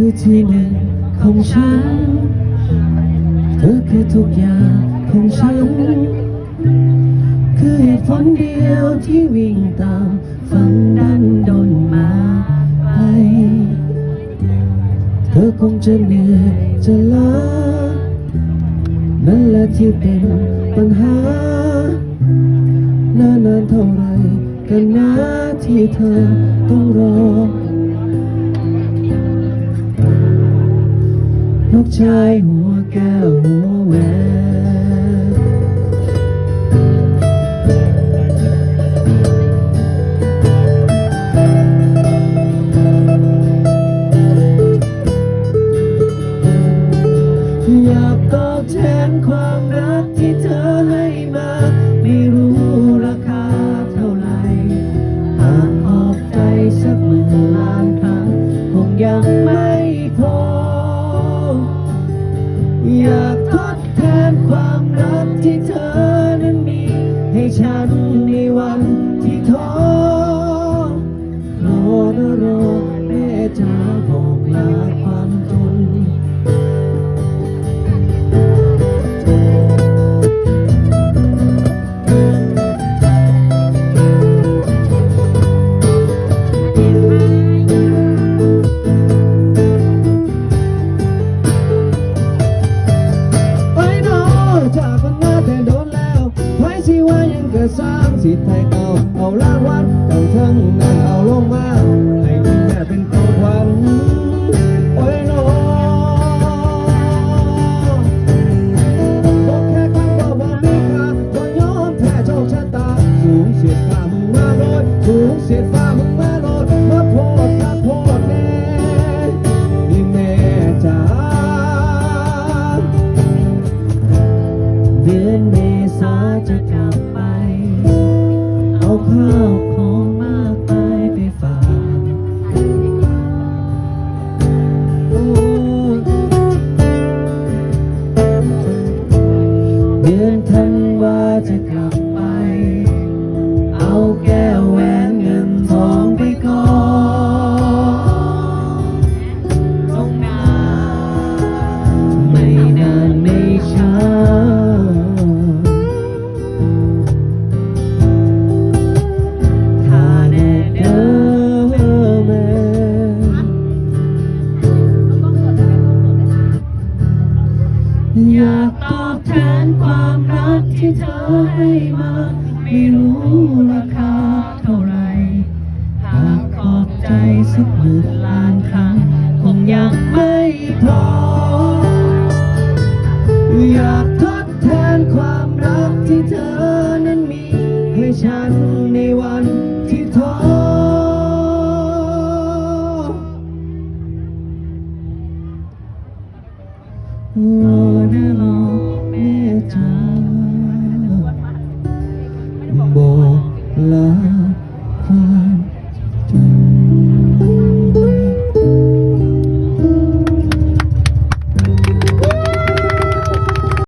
คือที่หนึ่งของฉัน เธอคือทุกอย่างของฉัน คือเหตุผลเดียวที่วิ่งตามฝันดันดนมาไป เธอคงจะเหนื่อยจะล้านั่นแหละที่เป็นปัญหานานนานเท่าไรกันนะที่เธอต้องรอ นกชายหัวแก้วหัวแหวนอยากตอบแทนความรักที่เธอให้มา ไม่รู้ราคาเท่าไหร่หากออกใจสักหมื่นล้านครั้งคงยังไม่ อยากทดแทนความรักที่เธอนั้นมี ให้ฉันในวัน สร้างสิทธิ์ให้เอาเอาลางวัดเก่าทั้งนั้นเอาลงมาให้คุณแม่เป็นของขวัญโอ้ยนอบอกแค่คำว่าบ่มีค่าบ่ยอมแพ้โชคชะตาสูงเสียดฟ้ามึงมาโดยสูงเสียดฟ้ามึงมาโลดมา แทนความรักที่เธอให้มา ไม่รู้ราคาเท่าไร หากขอบใจสักหมื่นล้านครั้ง คงยังไม่พอ อยากทดแทนความรักที่เธอนั้นมี ให้ฉันในวัน love.